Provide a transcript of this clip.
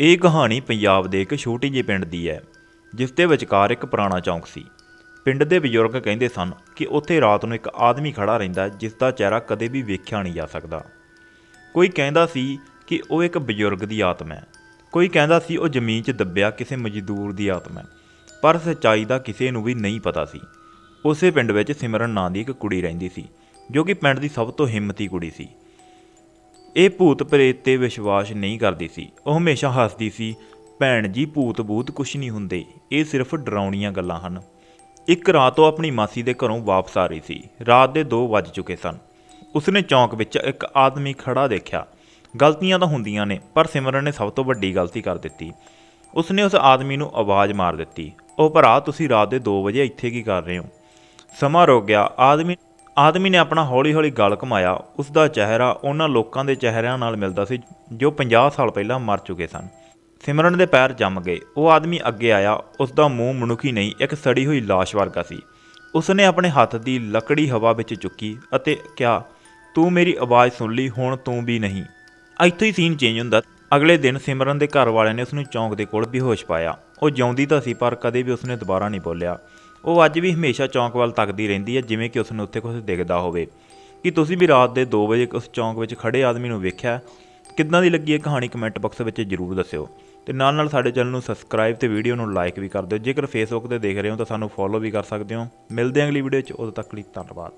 ਇਹ ਕਹਾਣੀ ਪੰਜਾਬ ਦੇ ਇੱਕ ਛੋਟੇ ਜਿਹੇ ਪਿੰਡ ਦੀ ਹੈ, ਜਿਸ ਦੇ ਵਿਚਕਾਰ ਇੱਕ ਪੁਰਾਣਾ ਚੌਂਕ ਸੀ। ਪਿੰਡ ਦੇ ਬਜ਼ੁਰਗ ਕਹਿੰਦੇ ਸਨ ਕਿ ਉੱਥੇ ਰਾਤ ਨੂੰ ਇੱਕ ਆਦਮੀ ਖੜਾ ਰਹਿੰਦਾ, ਜਿਸ ਦਾ ਚਿਹਰਾ ਕਦੇ ਵੀ ਵੇਖਿਆ ਨਹੀਂ ਜਾ ਸਕਦਾ। ਕੋਈ ਕਹਿੰਦਾ ਸੀ ਕਿ ਉਹ ਇੱਕ ਬਜ਼ੁਰਗ ਦੀ ਆਤਮਾ ਹੈ। ਕੋਈ ਕਹਿੰਦਾ ਸੀ ਉਹ ਜ਼ਮੀਨ 'ਚ ਦੱਬਿਆ ਕਿਸੇ ਮਜ਼ਦੂਰ ਦੀ ਆਤਮਾ ਹੈ। ਪਰ ਸੱਚਾਈ ਦਾ ਕਿਸੇ ਨੂੰ ਵੀ ਨਹੀਂ ਪਤਾ ਸੀ। ਉਸੇ ਪਿੰਡ ਵਿੱਚ ਸਿਮਰਨ ਨਾਂ ਦੀ ਇੱਕ ਕੁੜੀ ਰਹਿੰਦੀ ਸੀ, ਜੋ ਕਿ ਪਿੰਡ ਦੀ ਸਭ ਤੋਂ ਹਿੰਮਤੀ ਕੁੜੀ ਸੀ। ਇਹ ਭੂਤ ਪ੍ਰੇਤ ਤੇ ਵਿਸ਼ਵਾਸ ਨਹੀਂ ਕਰਦੀ ਸੀ। ਉਹ ਹਮੇਸ਼ਾ ਹੱਸਦੀ ਸੀ। ਭੈਣ ਜੀ ਭੂਤ ਬੂਤ ਕੁਛ ਨਹੀਂ ਹੁੰਦੇ। ਇਹ ਸਿਰਫ ਡਰਾਉਣੀਆਂ ਗੱਲਾਂ ਹਨ। ਇੱਕ ਰਾਤ ਉਹ ਆਪਣੀ ਮਾਸੀ ਦੇ ਘਰੋਂ ਵਾਪਸ ਆ ਰਹੀ ਸੀ। ਰਾਤ ਦੇ 2 ਵੱਜ ਚੁੱਕੇ ਸਨ। ਉਸਨੇ ਚੌਂਕ ਵਿੱਚ ਇੱਕ ਆਦਮੀ ਖੜਾ ਦੇਖਿਆ। ਗਲਤੀਆਂ ਤਾਂ ਹੁੰਦੀਆਂ ਨੇ, ਪਰ ਸਿਮਰਨ ਨੇ ਸਭ ਤੋਂ ਵੱਡੀ ਗਲਤੀ ਕਰ ਦਿੱਤੀ। ਉਸਨੇ ਉਸ ਆਦਮੀ ਨੂੰ ਆਵਾਜ਼ ਮਾਰ ਦਿੱਤੀ। ਉਹ ਭਰਾ, ਤੁਸੀਂ ਰਾਤ ਦੇ 2 ਵਜੇ ਇੱਥੇ ਕੀ ਕਰ ਰਹੇ ਹੋ? ਸਮਾਂ ਰੁਕ ਗਿਆ। ਆਦਮੀ ਆਦਮੀ ਨੇ ਆਪਣਾ ਹੌਲੀ-ਹੌਲੀ ਗਲ ਘੁਮਾਇਆ ਉਸ ਦਾ ਚਿਹਰਾ ਉਹਨਾਂ ਲੋਕਾਂ ਦੇ ਚਿਹਰਿਆਂ ਨਾਲ ਮਿਲਦਾ ਸੀ ਜੋ 50 ਸਾਲ ਪਹਿਲਾਂ ਮਰ ਚੁੱਕੇ ਸਨ। ਸਿਮਰਨ ਦੇ ਪੈਰ ਜੰਮ ਗਏ। ਉਹ ਆਦਮੀ ਅੱਗੇ ਆਇਆ ਉਸ ਦਾ ਮੂੰਹ ਮਨੁੱਖੀ ਨਹੀਂ, ਇੱਕ ਸੜੀ ਹੋਈ ਲਾਸ਼ ਵਰਗਾ ਸੀ। ਉਸਨੇ ਆਪਣੇ ਹੱਥ ਦੀ ਲੱਕੜੀ ਹਵਾ ਵਿੱਚ ਚੁੱਕੀ ਅਤੇ ਕਿਹਾ, ਤੂੰ ਮੇਰੀ ਆਵਾਜ਼ ਸੁਣ ਲਈ, ਹੁਣ ਤੂੰ ਵੀ ਨਹੀਂ। ਇੱਥੋਂ ਹੀ ਸੀਨ ਚੇਂਜ ਹੁੰਦਾ। ਅਗਲੇ ਦਿਨ ਸਿਮਰਨ ਦੇ ਘਰ ਵਾਲਿਆਂ ਨੇ ਉਸਨੂੰ ਚੌਂਕ ਦੇ ਕੋਲ ਬੇਹੋਸ਼ ਪਾਇਆ। ਉਹ ਜਿਉਂਦੀ ਤਾਂ ਸੀ, ਪਰ ਕਦੇ ਵੀ ਉਸਨੇ ਦੁਬਾਰਾ ਨਹੀਂ ਬੋਲਿਆ। ਉਹ ਅੱਜ ਵੀ ਹਮੇਸ਼ਾ ਚੌਂਕ ਵੱਲ ਤੱਕਦੀ ਰਹਿੰਦੀ ਹੈ, ਜਿਵੇਂ ਕਿ ਉਸਨੂੰ ਉੱਥੇ ਕੁਝ ਦਿਖਦਾ ਹੋਵੇ। ਕਿ ਤੁਸੀਂ ਵੀ ਰਾਤ ਦੇ 2 ਵਜੇ ਉਸ ਚੌਂਕ ਵਿੱਚ ਖੜੇ ਆਦਮੀ ਨੂੰ ਵੇਖਿਆ? ਕਿੱਦਾਂ ਦੀ ਲੱਗੀ ਇਹ ਕਹਾਣੀ ਕਮੈਂਟ ਬਾਕਸ ਵਿੱਚ ਜਰੂਰ ਦੱਸਿਓ। ਤੇ ਨਾਲ ਨਾਲ ਸਾਡੇ ਚੈਨਲ ਨੂੰ ਸਬਸਕ੍ਰਾਈਬ ਤੇ ਵੀਡੀਓ ਨੂੰ ਲਾਈਕ ਵੀ ਕਰ ਦਿਓ। ਜੇਕਰ ਫੇਸਬੁੱਕ ਤੇ ਦੇਖ ਰਹੇ ਹੋ ਤਾਂ ਸਾਨੂੰ ਫੋਲੋ ਵੀ ਕਰ ਸਕਦੇ ਹੋ। ਮਿਲਦੇ ਹਾਂ ਅਗਲੀ ਵੀਡੀਓ 'ਚ। ਉਦੋਂ ਤੱਕ ਲਈ ਧੰਨਵਾਦ।